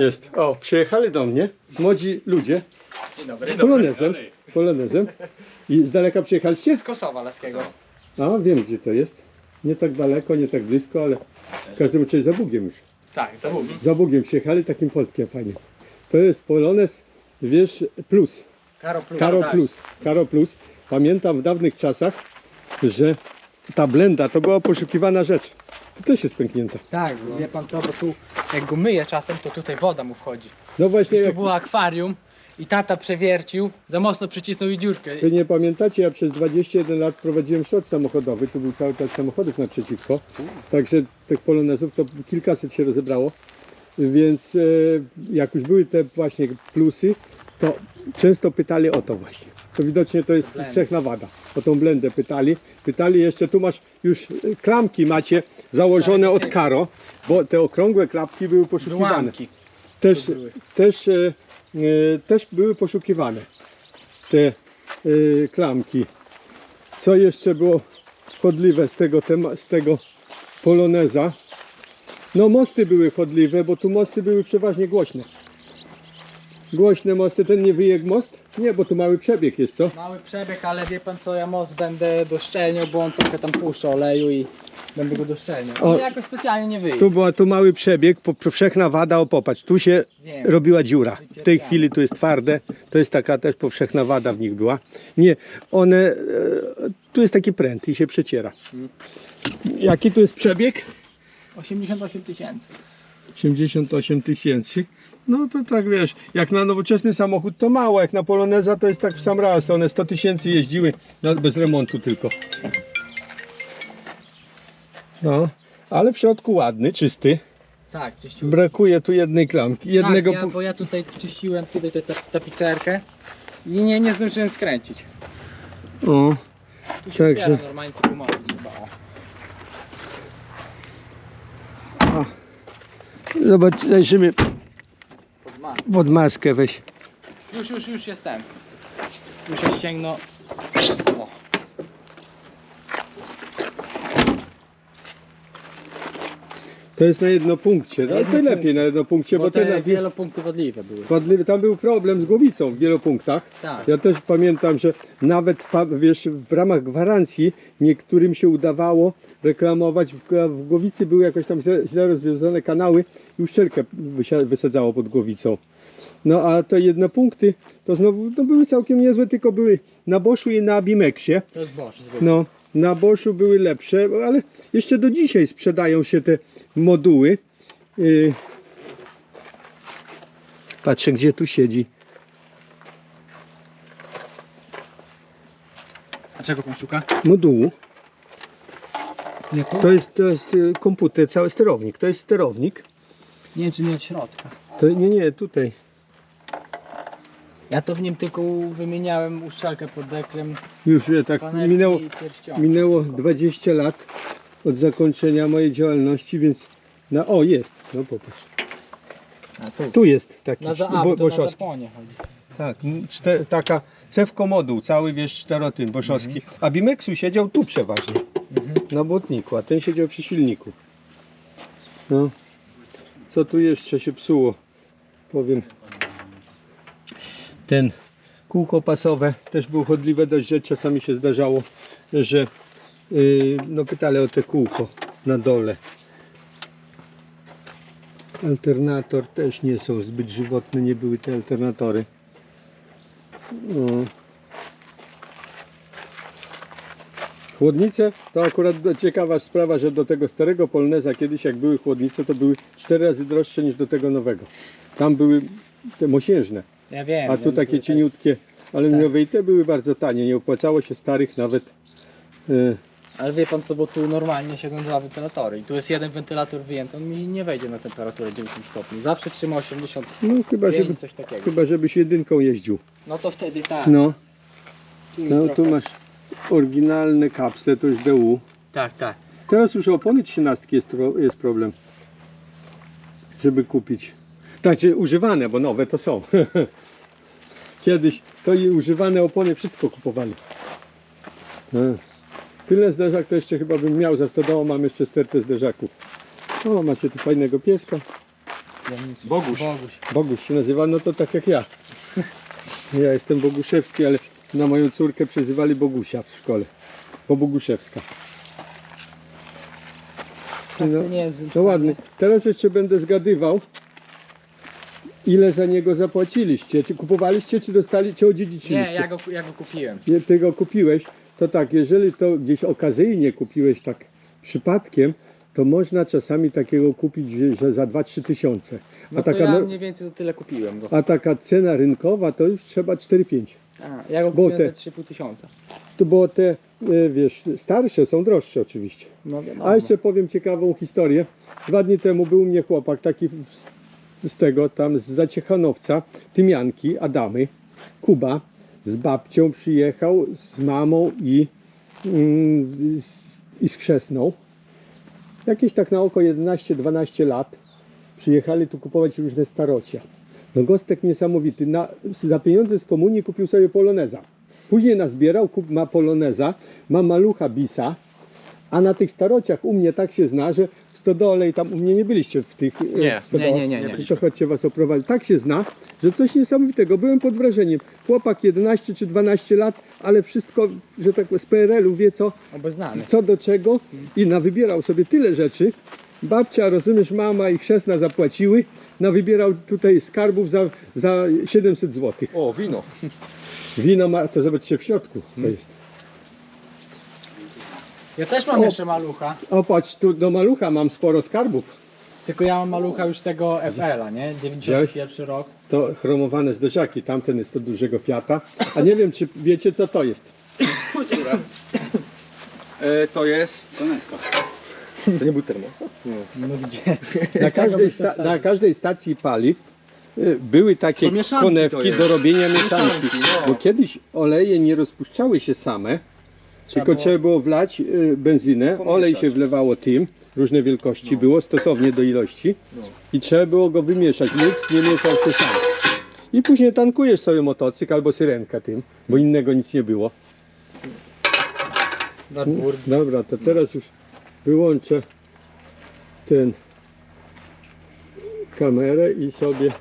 Jest. O, przyjechali do mnie młodzi ludzie Dzień dobry. polonezem. polonezem. I z daleka przyjechaliście? Z Kosowa Leskiego. A, wiem gdzie to jest. Nie tak daleko, nie tak blisko, ale w każdym razie za Bugiem już. Tak, za Bugiem. Za Bugiem przyjechali takim poltkiem fajnym. To jest Polonez, wiesz, plus. Karo Plus. Karo tak. Plus. Karo Plus. Pamiętam w dawnych czasach, że ta blenda to była poszukiwana rzecz. To też jest pęknięta. Tak, wie pan co, bo tu jak go myję czasem, to tutaj woda mu wchodzi. No właśnie, Tu jak było akwarium i tata przewiercił, za mocno przycisnął i dziurkę. wy nie pamiętacie, ja przez 21 lat prowadziłem szlot samochodowy, tu był cały plac samochodów naprzeciwko, także tych polonezów to kilkaset się rozebrało, więc e, jak już były te właśnie plusy, to często pytali o to właśnie. To widocznie to jest powszechna wada. O tą blendę pytali. Pytali jeszcze, tu masz już e, klamki macie założone od karo, bo te okrągłe klapki były poszukiwane. Wyłamki. Też, były. też, e, e, też były poszukiwane te e, klamki. Co jeszcze było chodliwe z tego, tema, z tego poloneza? No mosty były chodliwe, bo tu mosty były przeważnie głośne. Głośne mosty, ten nie wyjek most? Nie, bo tu mały przebieg jest, co? Mały przebieg, ale wie pan co, ja most będę doszczelniał, bo on trochę tam puszcza oleju i będę go doszczelniał. O. No jakoś specjalnie nie wyjdzie. Tu była tu mały przebieg, po- powszechna wada, o popatrz, tu się Wiem. robiła dziura. W tej chwili tu jest twarde, to jest taka też powszechna wada w nich była. Nie, one, e, tu jest taki pręt i się przeciera. Jaki tu jest przebieg? 88 tysięcy. 88 tysięcy. No to tak wiesz, jak na nowoczesny samochód to mało, jak na Poloneza to jest tak w sam raz. One 100 tysięcy jeździły no, bez remontu tylko. No, ale w środku ładny, czysty. Tak, czyściłem. Brakuje tu jednej klamki, jednego tak, ja, bo ja tutaj czyściłem tutaj tę tap- tapicerkę i nie, nie zdążyłem skręcić. O, Tu się Także- normalnie tylko mało trzeba. Zobacz, zajrzymy Pod mas- pod maskę weź. Już, już, już jestem. Już się ścięgno. O. To jest na jedno punkcie, no, ale to lepiej na jedno punkcie, bo, Bo te te wielopunkty wadliwe były. wadliwe, tam był problem z głowicą w wielu punktach. Tak. Ja też pamiętam, że nawet wiesz, w ramach gwarancji niektórym się udawało reklamować. W, głowicy były jakoś tam źle, rozwiązane kanały i uszczelkę wysadzało pod głowicą. No a te jedne punkty to znowu no, były całkiem niezłe, tylko były na Boschu i na Abimeksie. To jest Bosch. No, na Boschu były lepsze, ale jeszcze do dzisiaj sprzedają się te moduły. Yy. Patrzę, gdzie tu siedzi. A czego pan szuka? Modułu. Nie tu? To jest, to jest y, komputer, cały sterownik. To jest sterownik. Nie wiem czy nie od środka. To nie, nie, tutaj. Ja to w nim tylko wymieniałem uszczelkę pod deklem. Już wie, tak panelki minęło, i minęło 20 lat od zakończenia mojej działalności, więc na o jest. No popatrz. A tu. Tu jest taki Na, za, a, bo to na boszowski. zaponie chodzi. Tak, m, czte, taka cewko moduł, cały wiesz czterotyn boszowski. A Bimexu siedział tu przeważnie, Mhm. na błotniku, a ten siedział przy silniku. No, co tu jeszcze się psuło? Powiem. Ten kółko pasowe też było chodliwe dość, że czasami się zdarzało, że yy, no pytali o te kółko na dole. Alternator też nie są zbyt żywotne, nie były te alternatory. No. Chłodnice to akurat ciekawa sprawa, że do tego starego Poloneza kiedyś jak były chłodnice to były 4 razy droższe niż do tego nowego. Tam były te mosiężne, Ja wiem. a wiem, tu takie tutaj- cieniutkie aluminiowe i te były bardzo tanie, nie opłacało się starych nawet. y, Ale wie pan co, bo tu normalnie siedzą dwa wentylatory i tu jest jeden wentylator wyjęty, on mi nie wejdzie na temperaturę 90 stopni. Zawsze trzyma 80, No chyba, żeby, coś takiego. chyba żebyś jedynką jeździł. No to wtedy tak. No, tu, mi no trochę- tu masz oryginalne kapsle, to już DU. Tak, tak. Teraz już opony 13 jest, tro- jest problem, żeby kupić. Znaczy używane, bo nowe to są. Kiedyś to i używane opony wszystko kupowali. No. Tyle zderzak to jeszcze chyba bym miał za stodołą, mam jeszcze stertę zderzaków. O, macie tu fajnego pieska. Boguś. Boguś. Boguś się nazywa, no to tak jak ja. Ja jestem Boguszewski, ale na moją córkę przezywali Bogusia w szkole. Bo Boguszewska. Tak, No, to nie jest No ładny. Teraz jeszcze będę zgadywał, ile za niego zapłaciliście. Czy kupowaliście, czy dostali, czy Nie, odziedziczyliście? ja go, ja go kupiłem. Nie, Ty go kupiłeś, to tak, jeżeli to gdzieś okazyjnie kupiłeś tak przypadkiem, to można czasami takiego kupić że za 2-3 tysiące. No A to taka, ja no, mniej więcej za tyle kupiłem go. a taka cena rynkowa to już trzeba 4-5. A, ja go Bo kupiłem te- za 3,5 tysiąca. To bo te, e, wiesz, starsze są droższe oczywiście. No wiadomo. A jeszcze powiem ciekawą historię. Dwa dni temu był u mnie chłopak taki w- z tego tam z Zaciechanowca, Tymianki, Adamy, Kuba z babcią przyjechał, z mamą i, mm, z, i z chrzestną. Jakieś tak na oko 11-12 lat przyjechali tu kupować różne starocia. No gostek niesamowity. Na, za pieniądze z komunii kupił sobie poloneza. Później nazbierał, ma poloneza, ma malucha bisa, a na tych starociach u mnie tak się zna, że w stodole i tam u mnie nie byliście w tych e, Nie, w nie, nie, nie, nie. To chodźcie was oprowadzić. Tak się zna, że coś niesamowitego. Byłem pod wrażeniem. Chłopak 11 czy 12 lat, ale wszystko, że tak powiem, z PRL-u wie co, Obeznany. co do czego i nawybierał sobie tyle rzeczy. Babcia, rozumiesz, mama i chrzestna zapłaciły, nawybierał tutaj skarbów za, za 700 zł. O, wino. Wino ma, to zobaczcie w środku, co jest. Ja też mam O. jeszcze malucha, O, patrz, tu do malucha mam sporo skarbów. tylko ja mam malucha już tego FL-a, nie? 91 rok. To chromowane zderzaki, tamten jest do dużego Fiata. A nie wiem, czy wiecie, co to jest. E, to jest... To nie był termos? No gdzie? Na każdej, sta- na każdej stacji paliw y, były takie To mieszanki to konewki jest. do robienia mieszanki. Mieszanki, no. Bo kiedyś oleje nie rozpuszczały się same, tylko było- trzeba było wlać y, benzynę, olej się wlewało tym, różne wielkości było, stosownie do ilości No. i trzeba było go wymieszać. Nikt nie mieszał się sam. I później tankujesz sobie motocykl albo syrenkę tym, bo innego nic nie było. Warburg. Dobra, to teraz już wyłączę ten kamerę i sobie